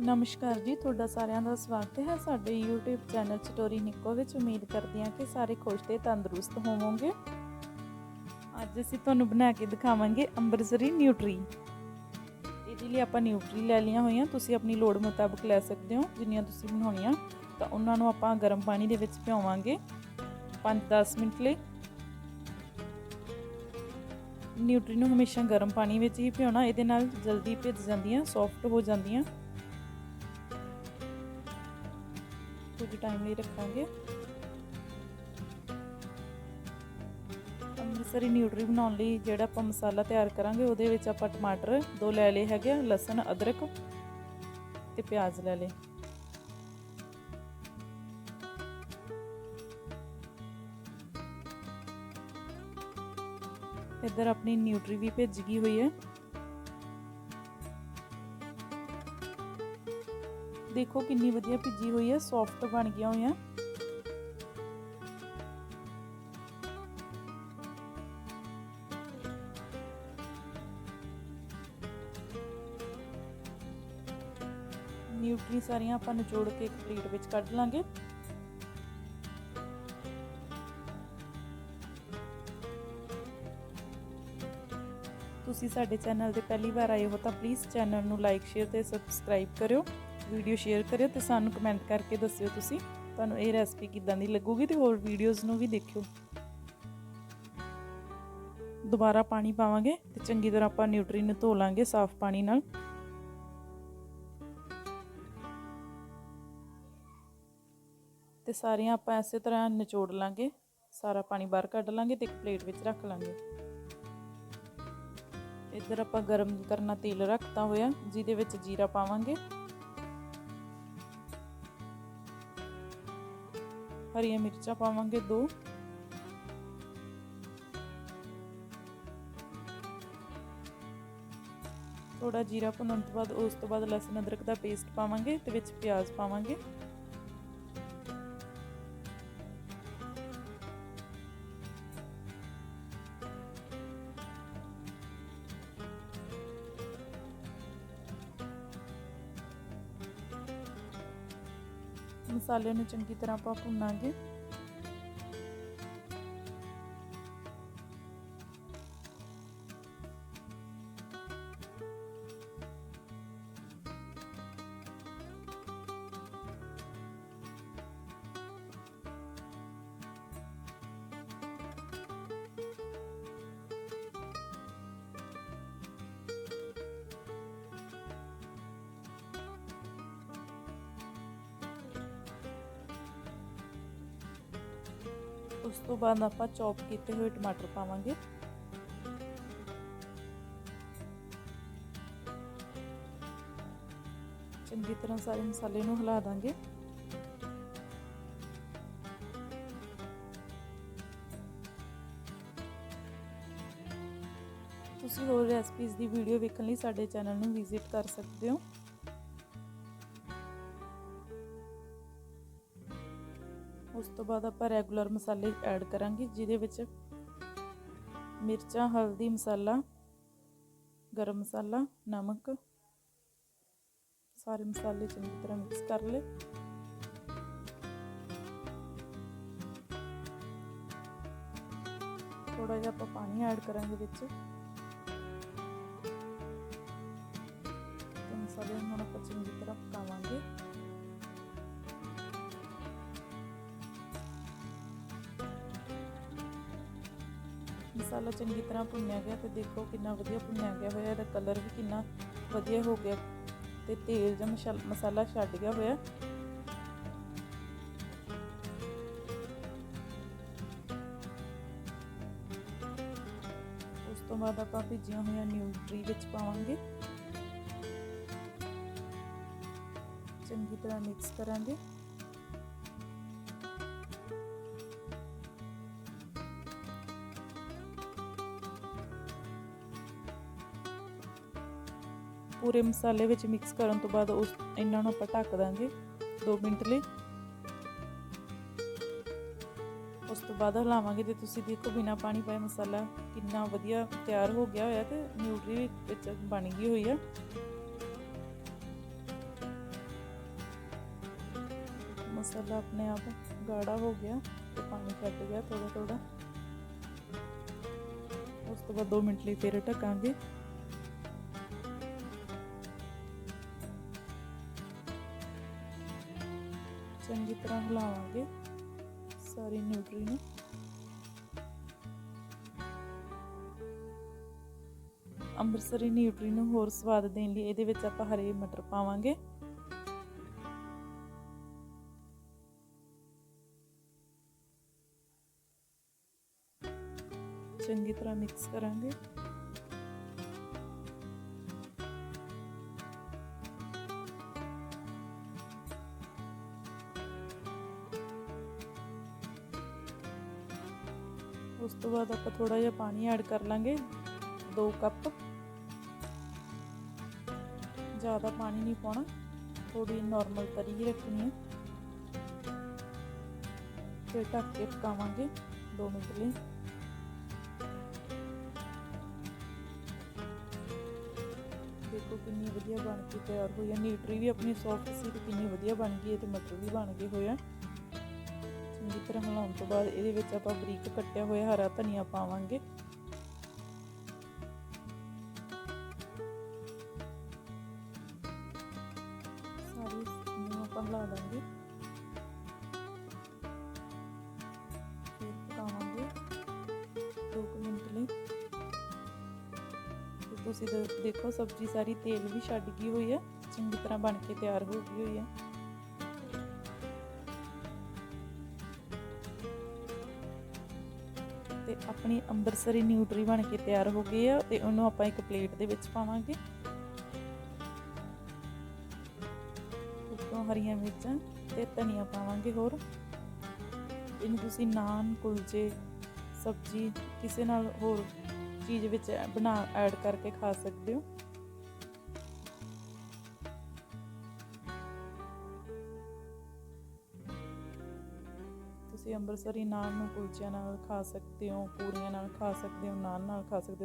ਨਮਸਕਾਰ ਜੀ, ਤੁਹਾਡਾ ਸਾਰਿਆਂ ਦਾ ਸਵਾਗਤ ਹੈ ਸਾਡੇ YouTube ਚੈਨਲ ਸਟੋਰੀ ਨਿੱਕੋ ਵਿੱਚ। ਉਮੀਦ ਕਰਦੀ ਹਾਂ ਕਿ ਸਾਰੇ ਖੁਸ਼ ਤੇ ਤੰਦਰੁਸਤ ਹੋਵੋਗੇ। ਅੱਜ ਅਸੀਂ ਤੁਹਾਨੂੰ ਬਣਾ ਕੇ ਦਿਖਾਵਾਂਗੇ ਅੰਬਰਸਰੀ ਨਿਊਟਰੀ। ਇਹਦੇ ਲਈ ਆਪਾਂ ਨਿਊਟਰੀ ਲੈ ਲਈਆਂ ਹੋਈਆਂ। ਤੁਸੀਂ ਆਪਣੀ ਲੋੜ ਮੁਤਾਬਕ ਲੈ ਸਕਦੇ ਹੋ, ਜਿੰਨੀਆਂ ਤੁਸੀਂ ਬਣਾਉਣੀਆਂ। ਤਾਂ ਉਹਨਾਂ ਨੂੰ ਆਪਾਂ ਗਰਮ ਪਾਣੀ ਦੇ ਵਿੱਚ ਭਿਓਵਾਂਗੇ 5-10 ਮਿੰਟ ਲਈ ਨਿਊਟਰੀ ਨੂੰ ਹਮੇਸ਼ਾ ਗਰਮ ਪਾਣੀ ਵਿੱਚ ਹੀ ਭਿਉਣਾ। ਇਹਦੇ ਨਾਲ ਜਲਦੀ ਭਿੱਜ ਜਾਂਦੀਆਂ ਸੌਫਟ ਹੋ ਜਾਂਦੀਆਂ। ਕੁਝ ਟਾਈਮ ਲਈ ਰੱਖਾਂਗੇ। ਅੰਮ੍ਰਿਤਸਰੀ ਨਿਊਟਰੀ ਬਣਾਉਣ ਲਈ ਜਿਹੜਾ ਆਪਾਂ ਮਸਾਲਾ ਤਿਆਰ ਕਰਾਂਗੇ, ਉਹਦੇ ਵਿੱਚ ਆਪਾਂ ਟਮਾਟਰ ਦੋ ਲੈ ਲਏ ਹੈਗੇ ਲਸਣ, ਅਦਰਕ ਤੇ ਪਿਆਜ਼ ਲੈ ਲਏ। ਇੱਧਰ ਆਪਣੀ ਨਿਊਟਰੀ ਵੀ ਭਿੱਜ ਗਈ ਹੋਈ ਹੈ। ਦੇਖੋ ਕਿੰਨੀ ਵਧੀਆ ਭਿੱਜੀ ਹੋਈ ਹੈ ਸੌਫਟ ਬਣ ਗਿਆ ਹੋਇਆ। ਨਿਊਟਰੀ ਸਾਰੀਆਂ ਆਪਾਂ ਨਿਚੋੜ ਕੇ ਇੱਕ ਪਲੇਟ ਵਿੱਚ ਕੱਢ ਲਾਂਗੇ। ਤੁਸੀਂ ਸਾਡੇ ਚੈਨਲ ਤੇ ਪਹਿਲੀ ਵਾਰ ਆਏ ਹੋ ਤਾਂ ਪਲੀਜ਼ ਚੈਨਲ ਨੂੰ ਲਾਈਕ ਸ਼ੇਅਰ ਤੇ ਸਬਸਕ੍ਰਾਈਬ ਕਰਿਓ। ਵੀਡੀਓ ਸ਼ੇਅਰ ਕਰਿਓ ਤੇ ਸਾਨੂੰ ਕਮੈਂਟ ਕਰਕੇ ਦੱਸਿਓ ਤੁਸੀਂ। ਤੁਹਾਨੂੰ ਇਹ ਰੈਸਪੀ ਕਿਦਾਂ ਦੀ ਲੱਗੂਗੀ ਤੇ ਹੋਰ ਵੀਡੀਓਜ਼ ਨੂੰ ਵੀ ਦੇਖਿਓ। ਦੁਬਾਰਾ ਪਾਣੀ ਪਾਵਾਂਗੇ ਤੇ ਚੰਗੀ ਤਰ੍ਹਾਂ ਆਪਾਂ ਨਿਊਟਰੀ ਨੂੰ ਧੋ ਲਾਂਗੇ ਸਾਫ਼ ਪਾਣੀ ਨਾਲ। ਤੇ ਸਾਰੀਆਂ ਆਪਾਂ ਇਸੇ ਤਰ੍ਹਾਂ ਨਿਚੋੜ ਲਾਂਗੇ। ਸਾਰਾ ਪਾਣੀ ਬਾਹਰ ਕੱਢ ਲਾਂਗੇ ਤੇ ਇੱਕ ਪਲੇਟ ਵਿੱਚ ਰੱਖ ਲਾਂਗੇ। ਇੱਧਰ ਆਪਾਂ ਗਰਮ ਕਰਨਾ ਤੇਲ ਰੱਖਤਾ ਹੋਇਆ, ਜਿਹਦੇ ਵਿੱਚ ਜੀਰਾ ਪਾਵਾਂਗੇ। ਹਰੀਆਂ ਮਿਰਚਾਂ ਪਾਵਾਂਗੇ ਦੋ। ਥੋੜਾ ਜੀਰਾ ਭੁੰਨਣ ਤੋਂ ਬਾਅਦ, ਉਸ ਤੋਂ ਬਾਅਦ ਲਸਣ ਅਦਰਕ ਦਾ ਪੇਸਟ ਪਾਵਾਂਗੇ ਤੇ ਵਿੱਚ ਪਿਆਜ਼ ਪਾਵਾਂਗੇ। ਮਸਾਲੇ ਨੂੰ ਚੰਗੀ ਤਰ੍ਹਾਂ ਆਪਾਂ ਭੁੰਨਾਂਗੇ। ਉਸ ਤੋਂ ਬਾਅਦ ਆਪਾਂ ਚੌਪ ਕੀਤੇ ਹੋਏ ਟਮਾਟਰ ਪਾਵਾਂਗੇ। ਚੰਗੀ ਤਰ੍ਹਾਂ ਸਾਰੇ ਮਸਾਲੇ ਨੂੰ ਹਿਲਾ ਦਾਂਗੇ। ਤੁਸੀਂ ਹੋਰ ਰੈਸਪੀਜ਼ ਦੀ ਵੀਡੀਓ ਵੇਖਣ ਲਈ ਸਾਡੇ ਚੈਨਲ ਨੂੰ ਵਿਜ਼ਿਟ ਕਰ ਸਕਦੇ ਹੋ। ਉਸ ਤੋਂ ਬਾਅਦ ਆਪਾਂ ਰੈਗੂਲਰ ਮਸਾਲੇ ਐਡ ਕਰਾਂਗੇ, ਜਿਹਦੇ ਵਿੱਚ ਮਿਰਚਾਂ, ਹਲਦੀ ਮਸਾਲਾ, ਗਰਮ ਮਸਾਲਾ, ਨਮਕ, ਸਾਰੇ ਮਸਾਲੇ ਚੰਗੀ ਤਰ੍ਹਾਂ ਮਿਕਸ ਕਰ ਲਏ। ਥੋੜਾ ਜਿਹਾ ਆਪਾਂ ਪਾਣੀ ਐਡ ਕਰਾਂਗੇ ਵਿੱਚ। ਤੇ ਮਸਾਲੇ ਨੂੰ ਹੁਣ ਆਪਾਂ ਚੰਗੀ ਤਰ੍ਹਾਂ ਪਕਾਵਾਂਗੇ। ਮਸਾਲਾ ਚੰਗੀ ਤਰ੍ਹਾਂ ਭੁੰਨਿਆ ਗਿਆ ਤੇ ਦੇਖੋ ਕਿੰਨਾ ਵਧੀਆ ਭੁੰਨਿਆ ਗਿਆ ਹੋਇਆ, ਇਹਦਾ ਕਲਰ ਵੀ ਕਿੰਨਾ ਵਧੀਆ ਹੋ ਗਿਆ ਤੇ ਤੇਲ ਜਾਂ ਮਸਾਲਾ ਛੱਡ ਗਿਆ ਹੋਇਆ। ਉਸ ਤੋਂ ਬਾਅਦ ਆਪਾਂ ਭਿੱਜੀਆਂ ਹੋਈਆਂ ਨਿਊਟਰੀ ਵਿੱਚ ਪਾਵਾਂਗੇ। ਚੰਗੀ ਤਰ੍ਹਾਂ ਮਿਕਸ ਕਰਾਂਗੇ। ਪੂਰੇ ਮਸਾਲੇ ਵਿੱਚ ਮਿਕਸ ਕਰਨ ਤੋਂ ਬਾਅਦ ਉਸ ਇਹਨਾਂ ਨੂੰ ਆਪਾਂ ਢੱਕ ਦਾਂਗੇ 2 ਮਿੰਟ ਲਈ। ਉਸ ਤੋਂ ਬਾਅਦ ਹਿਲਾਵਾਂਗੇ। ਤੇ ਤੁਸੀਂ ਦੇਖੋ ਬਿਨਾ ਪਾਣੀ ਪਾਏ ਮਸਾਲਾ ਕਿੰਨਾ ਵਧੀਆ ਤਿਆਰ ਹੋ ਗਿਆ ਹੋਇਆ ਤੇ ਨਿਊਟਰੀ ਵਿੱਚ ਬਣ ਗਈ ਹੋਈ ਆ। ਮਸਾਲਾ ਆਪਣੇ ਆਪ ਗਾੜਾ ਹੋ ਗਿਆ ਤੇ ਪਾਣੀ ਛੱਡ ਗਿਆ ਥੋੜਾ ਥੋੜਾ ਉਸ ਤੋਂ ਬਾਅਦ 2 ਮਿੰਟ ਲਈ ਫਿਰ ਢੱਕਾਂਗੇ। ਚੰਗੀ ਤਰ੍ਹਾਂ ਹਿਲਾਵਾਂਗੇ ਸਾਰੀ ਨਿਊਟਰੀ ਨੂੰ। ਅੰਮ੍ਰਿਤਸਰੀ ਨਿਊਟਰੀ ਨੂੰ ਹੋਰ ਸਵਾਦ ਦੇਣ ਲਈ ਇਹਦੇ ਵਿੱਚ ਆਪਾਂ ਹਰੇ ਮਟਰ ਪਾਵਾਂਗੇ। ਚੰਗੀ ਤਰ੍ਹਾਂ ਮਿਕਸ ਕਰਾਂਗੇ। ਉਸ ਤੋਂ ਬਾਅਦ ਆਪਾਂ ਥੋੜਾ ਜਿਹਾ ਪਾਣੀ ਐਡ ਕਰ ਲਾਂਗੇ 2 ਕੱਪ ਜ਼ਿਆਦਾ ਪਾਣੀ ਨਹੀਂ ਪਾਉਣਾ ਥੋੜੀ ਨਾਰਮਲ ਤਰੀ ਹੀ ਰੱਖਣੀ ਹੈ ਫਿਰ ਢੱਕ ਕੇ ਪਕਾਵਾਂਗੇ 2 ਮਿੰਟ ਲਈ ਦੇਖੋ ਕਿੰਨੀ ਵਧੀਆ ਬਣ ਕੇ ਤਿਆਰ ਹੋਈ ਹੈ ਨਿਊਟਰੀ ਵੀ ਆਪਣੀ ਸੌਫਟ ਸੀ ਤੇ ਕਿੰਨੀ ਵਧੀਆ ਬਣ ਗਈ ਹੈ ਤੇ ਮਟਰ ਵੀ ਬਣ ਗਏ ਹੋਏ ਆ ਚੰਗੀ ਤਰ੍ਹਾਂ ਹਿਲਾਉਣ ਤੋਂ ਬਾਅਦ ਇਹਦੇ ਵਿੱਚ ਆਪਾਂ ਬਰੀਕ ਕੱਟਿਆ ਹੋਇਆ ਹਰਾ ਧਨੀਆ ਪਾਵਾਂਗੇ। ਸਾਰੀ ਨੂੰ ਆਪਾਂ ਹਿਲਾ ਦਾਂਗੇ। ਫਿਰ ਪਕਾਵਾਂਗੇ 2 ਮਿੰਟ ਲਈ। ਤੁਸੀਂ ਦੇਖੋ ਸਬਜ਼ੀ ਸਾਰੀ ਤੇਲ ਵੀ ਛੱਡ ਗਈ ਹੋਈ ਹੈ, ਚੰਗੀ ਤਰ੍ਹਾਂ ਬਣ ਕੇ ਤਿਆਰ ਹੋ ਗਈ ਹੋਈ ਹੈ। ਆਪਣੀ ਅੰਬਰਸਰੀ ਨਿਊਟਰੀ ਬਣ ਕੇ ਤਿਆਰ ਹੋ ਗਈ ਆ ਤੇ ਉਹਨੂੰ ਆਪਾਂ ਇੱਕ ਪਲੇਟ ਦੇ ਵਿੱਚ ਪਾਵਾਂਗੇ। ਉੱਤੋਂ ਹਰੀਆਂ ਮਿਰਚਾਂ ਤੇ ਧਨੀਆ ਪਾਵਾਂਗੇ ਹੋਰ। ਇਹਨੂੰ ਤੁਸੀਂ ਨਾਨ, ਕੁਲਚੇ, ਸਬਜ਼ੀ, ਕਿਸੇ ਨਾਲ ਹੋਰ ਚੀਜ਼ ਵਿੱਚ ਬਣਾ ਐਡ ਕਰਕੇ ਖਾ ਸਕਦੇ ਹੋ। ਤੁਸੀਂ ਅੰਮ੍ਰਿਤਸਰੀ ਨਾਨ ਨੂੰ ਕੁਲਚਿਆਂ ਨਾਲ ਖਾ ਸਕਦੇ ਹੋ, ਪੂਰੀਆਂ ਨਾਲ ਖਾ ਸਕਦੇ ਹੋ ਨਾਨ ਨਾਲ ਖਾ ਸਕਦੇ ਹੋ।